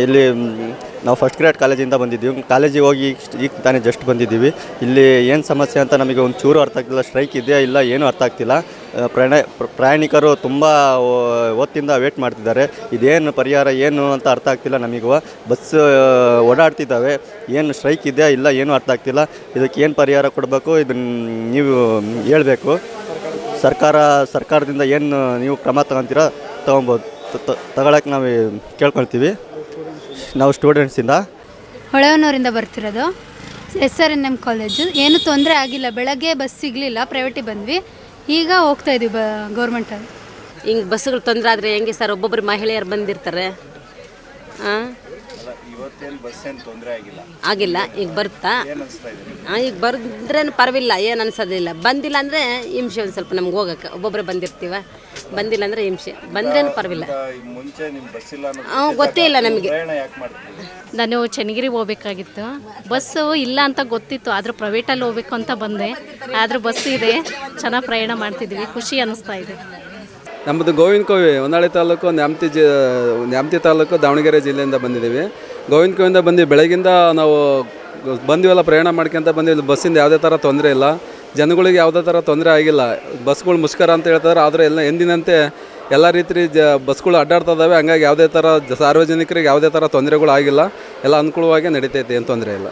ಇಲ್ಲಿ ನಾವು first grade ಕಾಲೇಜಿಂದ ಬಂದಿದ್ದೀವಿ. ಕಾಲೇಜಿಗೆ ಹೋಗಿ ಈಗ- ತಾನೇ ಜಸ್ಟ್ ಬಂದಿದ್ದೀವಿ. ಇಲ್ಲಿ ಏನು ಸಮಸ್ಯೆ ಅಂತ ನಮಗೆ ಒಂದು ಚೂರು ಅರ್ಥ ಆಗ್ತಿಲ್ಲ ಸ್ಟ್ರೈಕ್ ಇದೆಯಾ ಇಲ್ಲ ಏನೂ ಅರ್ಥ ಆಗ್ತಿಲ್ಲ. ಪ್ರಯಾಣ ಪ್ರಯಾಣಿಕರು ತುಂಬ ಹೊತ್ತಿಂದ ವೇಟ್ ಮಾಡ್ತಿದ್ದಾರೆ. ಇದೇನು ಪರಿಹಾರ, ಏನು ಅಂತ ಅರ್ಥ ಆಗ್ತಿಲ್ಲ ನಮಗೂ. ಬಸ್ ಓಡಾಡ್ತಿದ್ದಾವೆ. ಏನು ಸ್ಟ್ರೈಕ್ ಇದೆಯಾ ಇಲ್ಲ ಏನೂ ಅರ್ಥ ಆಗ್ತಿಲ್ಲ. ಇದಕ್ಕೆ ಏನು ಪರಿಹಾರ ಕೊಡಬೇಕು? ಇದನ್ನು ನೀವು, ಹೇಳಬೇಕು. ಸರ್ಕಾರ, ಸರ್ಕಾರದಿಂದ ಏನು ನೀವು ಕ್ರಮ ತಗೊತೀರ? ತೊಗೊಬೋದು. ತಗೊಳಕ್ಕೆ ನಾವು ಕೇಳ್ಕೊಳ್ತೀವಿ. ನಾವು ಸ್ಟೂಡೆಂಟ್ಸಿಂದ ಹೊಳೆಹೊನ್ನೂರಿಂದ ಬರ್ತಿರೋದು. S R N M college ಏನು ತೊಂದರೆ ಆಗಿಲ್ಲ. ಬೆಳಗ್ಗೆ ಬಸ್ ಸಿಗಲಿಲ್ಲ. ಪ್ರೈವೇಟಿಗೆ ಬಂದ್ವಿ. ಈಗ ಹೋಗ್ತಾ ಇದೀವಿ ಬ ಗೌರ್ಮೆಂಟಲ್ಲಿ ಹಿಂಗೆ ಬಸ್ಸುಗಳು ತೊಂದರೆ ಆದರೆ ಹೆಂಗೆ ಸರ್ ಒಬ್ಬೊಬ್ಬರು ಮಹಿಳೆಯರು ಬಂದಿರ್ತಾರೆ. ಹಾಂ ಆಗಿಲ್ಲ. ಈಗ ಬರುತ್ತಾ ಈಗ ಬರ್ದ್ರೆ ಪರವಿಲ್ಲ ಏನು ಅನ್ಸೋದಿಲ್ಲ. ಬಂದಿಲ್ಲ ಅಂದರೆ ಹಿಂಸೆ ಒಂದು ಸ್ವಲ್ಪ ನಮ್ಗೆ ಹೋಗಕ್ಕೆ ಒಬ್ಬೊಬ್ಬರೇ ಬಂದಿರ್ತೀವ? ಬಂದಿಲ್ಲ ಅಂದರೆ ಹಿಂಸೆ ಬಂದ್ರೇನು ಪರವಿಲ್ಲ ಹಾಂ ಗೊತ್ತೇ ಇಲ್ಲ ನಮಗೆ. ನಾನು ಚೆನ್ನಗಿರಿ ಹೋಗ್ಬೇಕಾಗಿತ್ತು. ಬಸ್ಸು ಇಲ್ಲ ಅಂತ ಗೊತ್ತಿತ್ತು ಆದರೂ ಪ್ರೈವೇಟಲ್ಲಿ ಹೋಗ್ಬೇಕು ಅಂತ ಬಂದೆ. ಆದರೂ ಬಸ್ ಇದೆ ಚೆನ್ನಾಗಿ ಪ್ರಯಾಣ ಮಾಡ್ತಿದ್ವಿ ಖುಷಿ ಅನಿಸ್ತಾ ಇದೆ. ನಮ್ಮದು ಗೋವಿಂದ ಕೋವಿ ಹೊನ್ನಾಳಿ ತಾಲೂಕು ನ್ಯಾಮತಿ ಜಿ ನ್ಯಾಮತಿ ತಾಲೂಕು ದಾವಣಗೆರೆ ಜಿಲ್ಲೆಯಿಂದ ಬಂದಿದ್ದೀವಿ. ಗೋವಿಂದ ಕೋವಿಂದ ಬಂದು ಬೆಳಗಿಂದ ನಾವು ಬಂದಿವೆಲ್ಲ, ಪ್ರಯಾಣ ಮಾಡ್ಕೊಂತ ಬಂದಿವಿ. ಬಸ್ಸಿಂದ ಯಾವುದೇ ಥರ ತೊಂದರೆ ಇಲ್ಲ. ಜನಗಳಿಗೆ ಯಾವುದೇ ಥರ ತೊಂದರೆ ಆಗಿಲ್ಲ. ಬಸ್ಗಳು ಮುಷ್ಕರ ಅಂತ ಹೇಳ್ತಾರೆ, ಆದರೆ ಎಲ್ಲ ಎಂದಿನಂತೆ ಎಲ್ಲ ರೀತಿ ಜ ಬಸ್ಗಳು ಅಡ್ಡಾಡ್ತಾ ಇದ್ದಾವೆ ಹಂಗಾಗಿ ಯಾವುದೇ ಥರ ಸಾರ್ವಜನಿಕರಿಗೆ ಯಾವುದೇ ಥರ ತೊಂದರೆಗಳು ಆಗಿಲ್ಲ. ಎಲ್ಲ ಅನುಕೂಲವಾಗಿ ನಡೀತೈತೆ, ಏನು ತೊಂದರೆ ಇಲ್ಲ.